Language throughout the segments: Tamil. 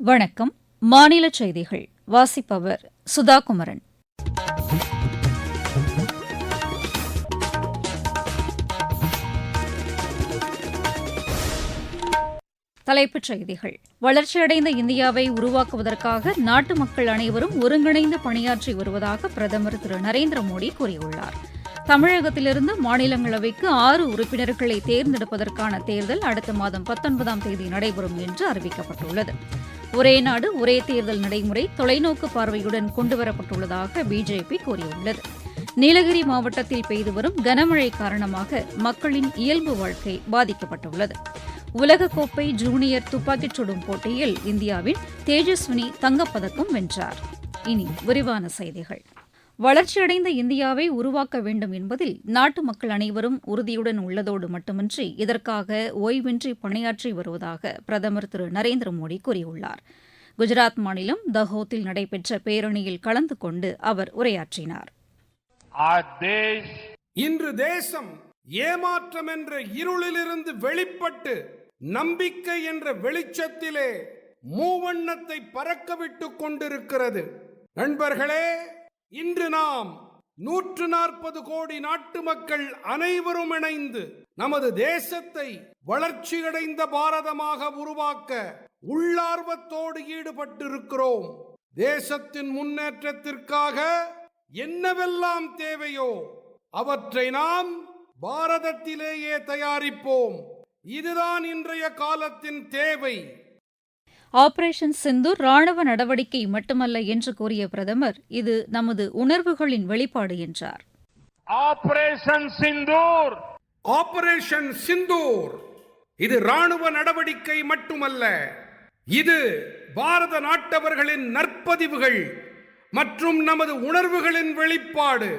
வணக்கம். மாநில செய்திகள். வாசிப்பவர் சுதா குமரன் தலைப்புச் செய்திகள். வளர்ச்சியடைந்த இந்தியாவை உருவாக்குவதற்காக நாட்டு மக்கள் அனைவரும் ஒருங்கிணைந்து பணியாற்றி வருவதாக பிரதமர் திரு நரேந்திர மோடி கூறியுள்ளார். தமிழகத்திலிருந்து மாநிலங்களவைக்கு ஆறு உறுப்பினர்களை தேர்ந்தெடுப்பதற்கான தேர்தல் அடுத்த மாதம் பத்தொன்பதாம் தேதி நடைபெறும் என்று அறிவிக்கப்பட்டுள்ளது. ஒரே நாடு ஒரே தேர்தல் நடைமுறை தொலைநோக்கு பார்வையுடன் கொண்டுவரப்பட்டுள்ளதாக பிஜேபி கூறியுள்ளது. நீலகிரி மாவட்டத்தில் பெய்து வரும் கனமழை காரணமாக மக்களின் இயல்பு வாழ்க்கை பாதிக்கப்பட்டுள்ளது. உலகக்கோப்பை ஜூனியர் துப்பாக்கிச் சுடும் போட்டியில் இந்தியாவின் தேஜஸ்வினி தங்கப்பதக்கம் வென்றார். இனி விரிவான செய்திகள். வளர்ச்சியடைந்த இந்தியாவை உருவாக்க வேண்டும் என்பதில் நாட்டு மக்கள் அனைவரும் உறுதியுடன் உள்ளதோடு மட்டுமின்றி இதற்காக ஓய்வின்றி பணியாற்றி வருவதாக பிரதமர் திரு நரேந்திர மோடி கூறியுள்ளார். குஜராத் மாநிலம் தஹோத்தில் நடைபெற்ற பேரணியில் கலந்து கொண்டு அவர் உரையாற்றினார். இன்று தேசம் ஏமாற்றம் என்ற இருளிலிருந்து வெளிப்பட்டு நம்பிக்கை என்ற வெளிச்சத்திலே மூவண்ணத்தை பறக்கவிட்டுக் கொண்டிருக்கிறது. நண்பர்களே இன்று நாம் நூற்று நாற்பது கோடி நாட்டு மக்கள் அனைவரும் இணைந்து நமது தேசத்தை வளர்ச்சியடைந்த பாரதமாக உருவாக்க உள்ளார்வத்தோடு ஈடுபட்டிருக்கிறோம். தேசத்தின் முன்னேற்றத்திற்காக என்னவெல்லாம் தேவையோ அவற்றை நாம் பாரதத்திலேயே தயாரிப்போம். இதுதான் இன்றைய காலத்தின் தேவை. ஆபரேஷன் சிந்தூர் ராணுவ நடவடிக்கை மட்டுமல்ல என்று கூறிய பிரதமர் இது நமது உணர்வுகளின் வெளிப்பாடு என்றார். ஆபரேஷன் சிந்தூர்! ஆபரேஷன் சிந்தூர்! இது ராணுவ நடவடிக்கை மட்டுமல்ல. இது பாரத நாட்டவர்களின் நற்பதிவுகள் மற்றும் நமது உணர்வுகளின் வெளிப்பாடு.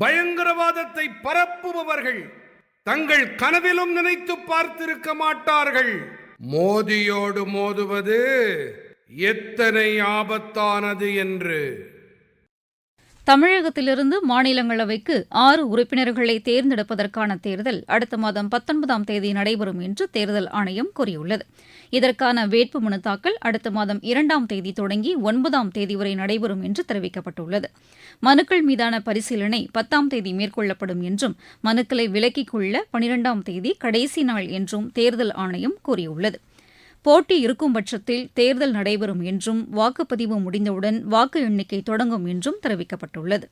பயங்கரவாதத்தை பரப்புபவர்கள் தங்கள் கனவிலும் நினைத்து பார்த்திருக்க மாட்டார்கள். மோதியோடு மோதுவது எத்தனை ஆபத்தானது என்று. தமிழகத்திலிருந்து மாநிலங்களவைக்கு ஆறு உறுப்பினர்களை தேர்ந்தெடுப்பதற்கான தேர்தல் அடுத்த மாதம் பத்தொன்பதாம் தேதி நடைபெறும் என்று தேர்தல் ஆணையம் கூறியுள்ளது. இதற்கான வேட்புமனு தாக்கல் அடுத்த மாதம் இரண்டாம் தேதி தொடங்கி ஒன்பதாம் தேதி வரை நடைபெறும் என்று தெரிவிக்கப்பட்டுள்ளது. மனுக்கள் மீதான பரிசீலனை பத்தாம் தேதி மேற்கொள்ளப்படும் என்றும் மனுக்களை விலக்கிக் கொள்ள பனிரெண்டாம் தேதி கடைசி நாள் என்றும் தேர்தல் ஆணையம் கூறியுள்ளது. போட்டி இருக்கும் பட்சத்தில் தேர்தல் நடைபெறும் என்றும் வாக்குப்பதிவு முடிந்தவுடன் வாக்கு எண்ணிக்கை தொடங்கும் என்றும் தெரிவிக்கப்பட்டுள்ளது.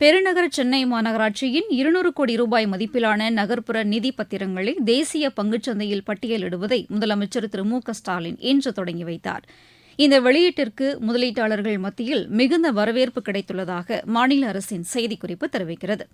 பெருநகர சென்னை மாநகராட்சியின் இருநூறு கோடி ரூபாய் மதிப்பிலான நகர்ப்புற நிதி பத்திரங்களை தேசிய பங்குச்சந்தையில் பட்டியலிடுவதை முதலமைச்சர் திரு மு க ஸ்டாலின் இன்று தொடங்கி வைத்தார். இந்த வெளியீட்டிற்கு முதலீட்டாளர்கள் மத்தியில் மிகுந்த வரவேற்பு கிடைத்துள்ளதாக மாநில அரசின் செய்திக்குறிப்பு தெரிவிக்கிறது.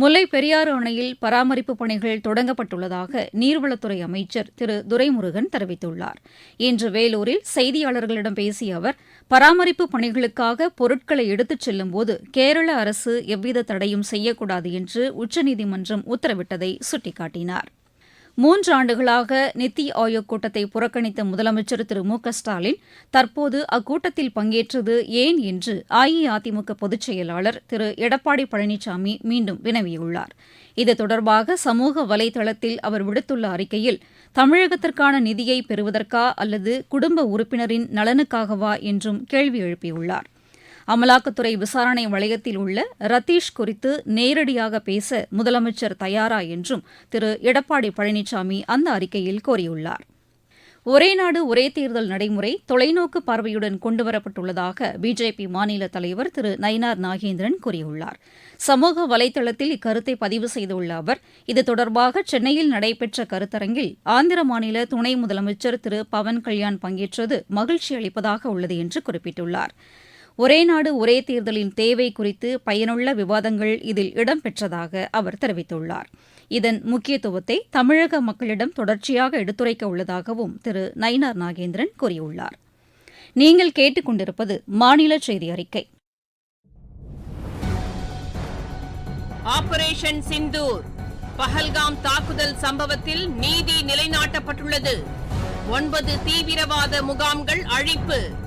முல்லை பெரியாறு அணையில் பராமரிப்பு பணிகள் தொடங்கப்பட்டுள்ளதாக நீர்வளத்துறை அமைச்சர் திரு துரைமுருகன் தெரிவித்துள்ளார். இன்று வேலூரில் செய்தியாளர்களிடம் பேசிய அவர் பராமரிப்பு பணிகளுக்காக பொருட்களை எடுத்துச் செல்லும்போது கேரள அரசு எவ்வித தடையும் செய்யக்கூடாது என்று உச்சநீதிமன்றம் உத்தரவிட்டதை சுட்டிக்காட்டினார். மூன்று ஆண்டுகளாக நித்தி ஆயோக் கூட்டத்தை புறக்கணித்த முதலமைச்சர் திரு மு க ஸ்டாலின் தற்போது அக்கூட்டத்தில் பங்கேற்றது ஏன் என்று அஇஅதிமுக பொதுச் செயலாளர் திரு எடப்பாடி பழனிசாமி மீண்டும் வினவியுள்ளார். இது தொடர்பாக சமூக வலைதளத்தில் அவர் விடுத்துள்ள அறிக்கையில் தமிழகத்திற்கான நிதியை பெறுவதற்கா அல்லது குடும்ப உறுப்பினரின் நலனுக்காகவா? என்றும் கேள்வி எழுப்பியுள்ளார். அமலாக்கத்துறை விசாரணை வளையத்தில் உள்ள ரத்தீஷ் குறித்து நேரடியாக பேச முதலமைச்சர் தயாரா என்றும் திரு. எடப்பாடி பழனிசாமி அந்த அறிக்கையில் கோரியுள்ளார். ஒரே நாடு ஒரே தேர்தல் நடைமுறை தொலைநோக்கு பார்வையுடன் கொண்டுவரப்பட்டுள்ளதாக பிஜேபி மாநில தலைவர் திரு. நயினார் நாகேந்திரன் கூறியுள்ளார். சமூக வலைதளத்தில் இக்கருத்தை பதிவு செய்துள்ள அவர் இது தொடர்பாக சென்னையில் நடைபெற்ற கருத்தரங்கில் ஆந்திர மாநில துணை முதலமைச்சர் திரு. பவன் கல்யாண் பங்கேற்றது மகிழ்ச்சி அளிப்பதாக உள்ளது என்று குறிப்பிட்டுள்ளார். ஒரே நாடு ஒரே தேர்தலின் தேவை குறித்து பயனுள்ள விவாதங்கள் இதில் இடம்பெற்றதாக அவர் தெரிவித்துள்ளார். இதன் முக்கியத்துவத்தை தமிழக மக்களிடம் தொடர்ச்சியாக எடுத்துரைக்க உள்ளதாகவும் திரு. நயினார் நாகேந்திரன் கூறியுள்ளார். நீங்கள் கேட்டுக்கொண்டிருப்பது மாநில செய்தி அறிக்கை. ஆபரேஷன் சிந்தூர் பஹல்காம் தாக்குதல் சம்பவத்தில் நீதி நிலைநாட்டப்பட்டுள்ளது. ஒன்பது தீவிரவாத முகாம்கள் அழிப்பு.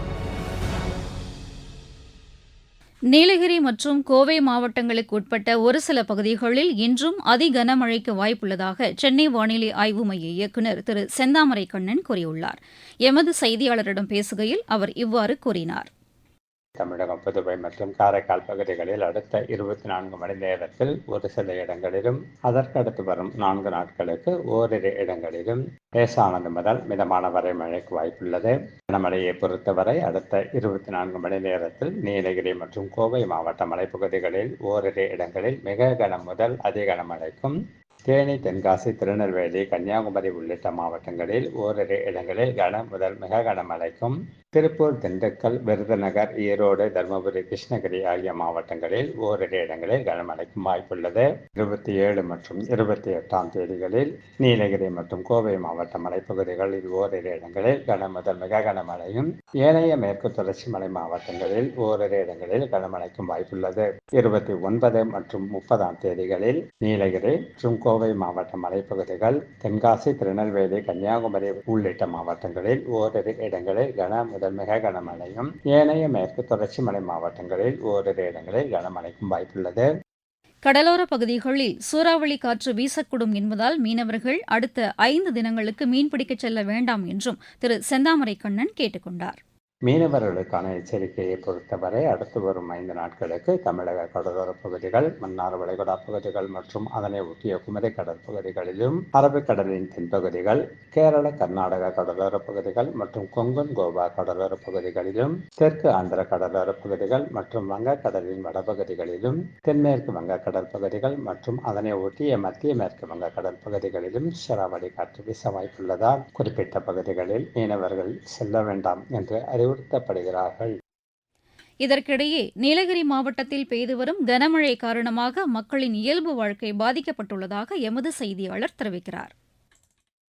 நீலகிரி மற்றும் கோவை மாவட்டங்களுக்கு உட்பட்ட ஒரு சில பகுதிகளில் இன்றும் அதி கனமழைக்கு வாய்ப்புள்ளதாக சென்னை வானிலை ஆய்வு மைய இயக்குநர் திரு செந்தாமரை கண்ணன் கூறியுள்ளார். எமது செய்தியாளரிடம் பேசுகையில் அவர் இவ்வாறு கூறினார். தமிழகம் புதுவை மற்றும் காரைக்கால் பகுதிகளில் அடுத்த இருபத்தி நான்கு மணி நேரத்தில் ஒரு சில இடங்களிலும் அதற்கடுத்து வரும் நான்கு நாட்களுக்கு ஓரிரு இடங்களிலும் லேசானது முதல் மிதமான வரை மழைக்கு வாய்ப்புள்ளது. கனமழையை பொறுத்தவரை அடுத்த இருபத்தி நான்கு மணி நேரத்தில் நீலகிரி மற்றும் கோவை மாவட்ட மலைப்பகுதிகளில் ஓரிரு இடங்களில் மிக கனம் முதல் அதிகன மழைக்கும் தேனி தென்காசி திருநெல்வேலி கன்னியாகுமரி உள்ளிட்ட மாவட்டங்களில் ஓரிரு இடங்களில் கன முதல் மிக கனமழைக்கும் திருப்பூர் திண்டுக்கல் விருதுநகர் ஈரோடு தருமபுரி கிருஷ்ணகிரி ஆகிய மாவட்டங்களில் ஓரிரு இடங்களில் கனமழைக்கும் வாய்ப்புள்ளது இருபத்தி ஏழு மற்றும் இருபத்தி எட்டாம் தேதிகளில் நீலகிரி மற்றும் கோவை மாவட்ட மலைப்பகுதிகளில் ஓரிரு இடங்களில் கன முதல் மிக கனமழையும் ஏனைய மேற்கு தொடர்ச்சி மலை மாவட்டங்களில் ஓரிரு இடங்களில் கனமழைக்கும் வாய்ப்புள்ளது இருபத்தி ஒன்பது மற்றும் முப்பதாம் தேதிகளில் நீலகிரி மற்றும் கோவை மாவட்ட மலைப்பகுதிகள் தென்காசி திருநெல்வேலி கன்னியாகுமரி உள்ளிட்ட மாவட்டங்களில் ஓரிரு இடங்களில் கன முதல் மிக கனமழையும் ஏனைய மேற்கு தொடர்ச்சி மலை மாவட்டங்களில் ஓரிரு இடங்களில் கனமழைக்கும் வாய்ப்புள்ளது. கடலோர பகுதிகளில் சூறாவளி காற்று வீசக்கூடும் என்பதால் மீனவர்கள் அடுத்த ஐந்து தினங்களுக்கு மீன்பிடிக்கச் செல்ல வேண்டாம் என்றும் திரு செந்தாமரை கண்ணன் கேட்டுக் கொண்டாா் மீனவர்களுக்கான எச்சரிக்கையை பொறுத்தவரை அடுத்து வரும் ஐந்து நாட்களுக்கு தமிழக கடலோரப் பகுதிகள் மன்னார் வளைகுடா பகுதிகள் மற்றும் அதனை ஒட்டிய குமரி கடற்பகுதிகளிலும் அரபிக்கடலின் தென்பகுதிகள் கேரள கர்நாடக கடலோரப் பகுதிகள் மற்றும் கொங்கன் கோவா கடலோரப் பகுதிகளிலும் தெற்கு ஆந்திர கடலோரப் பகுதிகள் மற்றும் வங்கக்கடலின் வடபகுதிகளிலும் தென்மேற்கு வங்க கடற்பகுதிகள் மற்றும் அதனை ஒட்டிய மத்திய மேற்கு வங்க கடற்பகுதிகளிலும் சூறாவளி காற்று வீச வாய்ப்புள்ளதால் குறிப்பிட்ட பகுதிகளில் மீனவர்கள் செல்ல வேண்டாம் என்று அறிவு அறிவுறுத்தப்படுகிறார்கள் இதற்கிடையே நீலகிரி மாவட்டத்தில் பெய்து வரும் கனமழை காரணமாக மக்களின் இயல்பு வாழ்க்கை பாதிக்கப்பட்டுள்ளதாக எமது செய்தியாளர் தெரிவிக்கிறார்.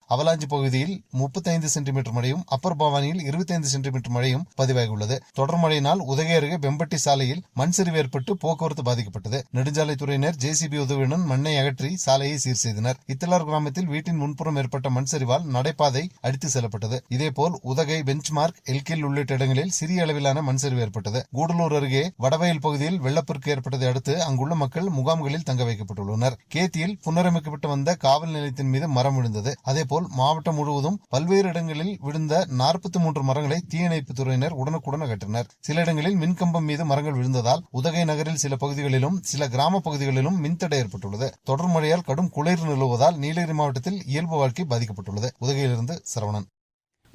அவலாஞ்சி பகுதியில் முப்பத்தைந்து சென்டிமீட்டர் மழையும் அப்பர் பவானியில் இருபத்தைந்து சென்டிமீட்டர் மழையும் பதிவாகியுள்ளது. தொடர் மழையினால் உதகை அருகே பெம்பட்டி சாலையில் மண் சரிவு ஏற்பட்டு போக்குவரத்து பாதிக்கப்பட்டது. நெடுஞ்சாலைத்துறையினர் ஜேசிபி உதவியுடன் மண்ணை அகற்றி சாலையை சீர் செய்தனர். இத்தலார் கிராமத்தில் வீட்டின் முன்புறம் ஏற்பட்ட மண் சரிவால் நடைபாதை அடித்து செல்லப்பட்டது. இதேபோல் உதகை பெஞ்ச்மார்க் எல்கில் உள்ளிட்ட இடங்களில் சிறிய அளவிலான மண் சரிவு ஏற்பட்டது. கூடலூர் அருகே வடவயல் பகுதியில் வெள்ளப்பெருக்கு ஏற்பட்டதை அடுத்து அங்குள்ள மக்கள் முகாம்களில் தங்க வைக்கப்பட்டுள்ளனர். கேத்தியில் புனரமைக்கப்பட்டு வந்த காவல் நிலையத்தின் மீது மரம் விழுந்தது. அதேபோல் போல் மாவட்டம் முழுவதும் பல்வேறு இடங்களில் விழுந்த நாற்பத்தி மூன்று மரங்களை தீயணைப்பு துறையினர் உடனுக்குடன் அகற்றினர். சில இடங்களில் மின்கம்பம் மீது மரங்கள் விழுந்ததால் உதகை நகரில் சில பகுதிகளிலும் சில கிராம பகுதிகளிலும் மின்தடை ஏற்பட்டுள்ளது. தொடர் மழையால் கடும் குளிர் நிலவுவதால் நீலகிரி மாவட்டத்தில் இயல்பு வாழ்க்கை பாதிக்கப்பட்டுள்ளது. உதகையிலிருந்து சரவணன்.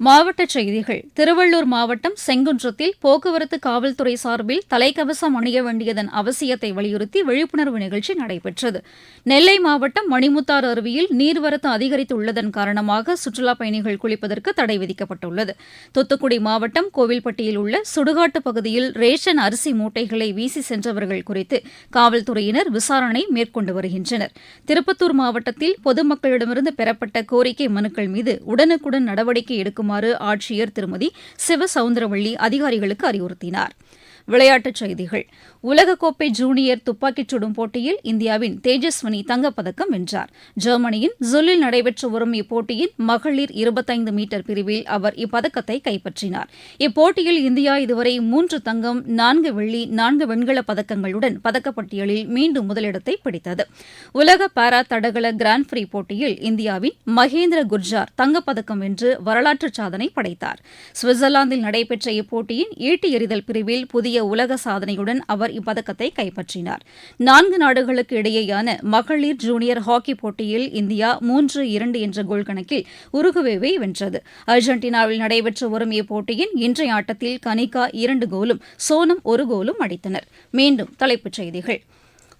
மாவட்டச் செய்திகள். திருவள்ளூர் மாவட்டம் செங்குன்றத்தில் போக்குவரத்து காவல்துறை சார்பில் தலைக்கவசம் அணிய வேண்டியதன் அவசியத்தை வலியுறுத்தி விழிப்புணர்வு நிகழ்ச்சி நடைபெற்றது. நெல்லை மாவட்டம் மணிமுத்தாறு அருவியில் நீர்வரத்து அதிகரித்துள்ளதன் காரணமாக சுற்றுலாப் பயணிகள் குளிப்பதற்கு தடை விதிக்கப்பட்டுள்ளது. தூத்துக்குடி மாவட்டம் கோவில்பட்டியில் உள்ள சுடுகாட்டு பகுதியில் ரேஷன் அரிசி மூட்டைகளை வீசி சென்றவர்கள் குறித்து காவல்துறையினர் விசாரணை மேற்கொண்டு வருகின்றனர். திருப்பத்தூர் மாவட்டத்தில் பொதுமக்களிடமிருந்து பெறப்பட்ட கோரிக்கை மனுக்கள் மீது உடனுக்குடன் நடவடிக்கை எடுக்கும் வழங்குமாறு ஆட்சியர் திருமதி சிவசவுந்தரவள்ளி அதிகாரிகளுக்கு அறிவுறுத்தினார். விளையாட்டுச் செய்திகள். உலகக்கோப்பை ஜூனியர் துப்பாக்கிச் சுடும் போட்டியில் இந்தியாவின் தேஜஸ்வினி தங்கப்பதக்கம் வென்றார். ஜெர்மனியின் ஜுல்லில் நடைபெற்று வரும் இப்போட்டியின் மகளிர் இருபத்தைந்து மீட்டர் பிரிவில் அவர் இப்பதக்கத்தை கைப்பற்றினார். இப்போட்டியில் இந்தியா இதுவரை மூன்று தங்கம் நான்கு வெள்ளி நான்கு வெண்கலப் பதக்கங்களுடன் பதக்கப்பட்டியலில் மீண்டும் முதலிடத்தை பிடித்தது. உலக பாரா தடகள கிராண்ட் பிரி போட்டியில் இந்தியாவின் மகேந்திர குர்ஜார் தங்கப்பதக்கம் வென்று வரலாற்று சாதனை படைத்தார். சுவிட்சர்லாந்தில் நடைபெற்ற இப்போட்டியின் ஈட்டி எறிதல் பிரிவில் புதிய உலக சாதனையுடன் அவர் இப்பதக்கத்தை கைப்பற்றினார். நான்கு நாடுகளுக்கு இடையேயான மகளிர் ஜூனியர் ஹாக்கி போட்டியில் இந்தியா மூன்று இரண்டு என்ற கோல் கணக்கில் உருகுவேவை வென்றது. அர்ஜென்டினாவில் நடைபெற்று வரும் இப்போட்டியின் இன்றைய ஆட்டத்தில் கனிகா இரண்டு கோலும் சோனம் ஒரு கோலும் அடித்தனர். மீண்டும் தலைப்புச் செய்திகள்.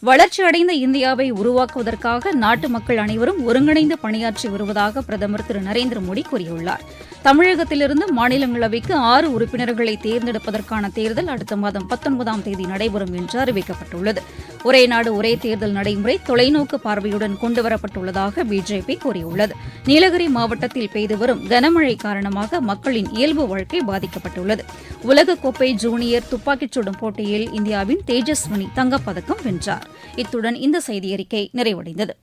வளர்ச்சியடைந்த இந்தியாவை உருவாக்குவதற்காக நாட்டு மக்கள் அனைவரும் ஒருங்கிணைந்து பணியாற்றி வருவதாக பிரதமர் திரு நரேந்திர மோடி கூறியுள்ளார். தமிழகத்திலிருந்து மாநிலங்களவைக்கு ஆறு உறுப்பினர்களை தேர்ந்தெடுப்பதற்கான தேர்தல் அடுத்த மாதம் பத்தொன்பதாம் தேதி நடைபெறும் என்று அறிவிக்கப்பட்டுள்ளது. ஒரே நாடு ஒரே தேர்தல் நடைமுறை தொலைநோக்கு பார்வையுடன் கொண்டுவரப்பட்டுள்ளதாக பிஜேபி கூறியுள்ளது. நீலகிரி மாவட்டத்தில் பெய்து வரும் கனமழை காரணமாக மக்களின் இயல்பு வாழ்க்கை பாதிக்கப்பட்டுள்ளது. உலகக்கோப்பை ஜூனியர் துப்பாக்கிச் சுடும் போட்டியில் இந்தியாவின் தேஜஸ்வினி தங்கப்பதக்கம் வென்றார். இத்துடன் இந்த செய்தியறிக்கை நிறைவடைந்தது.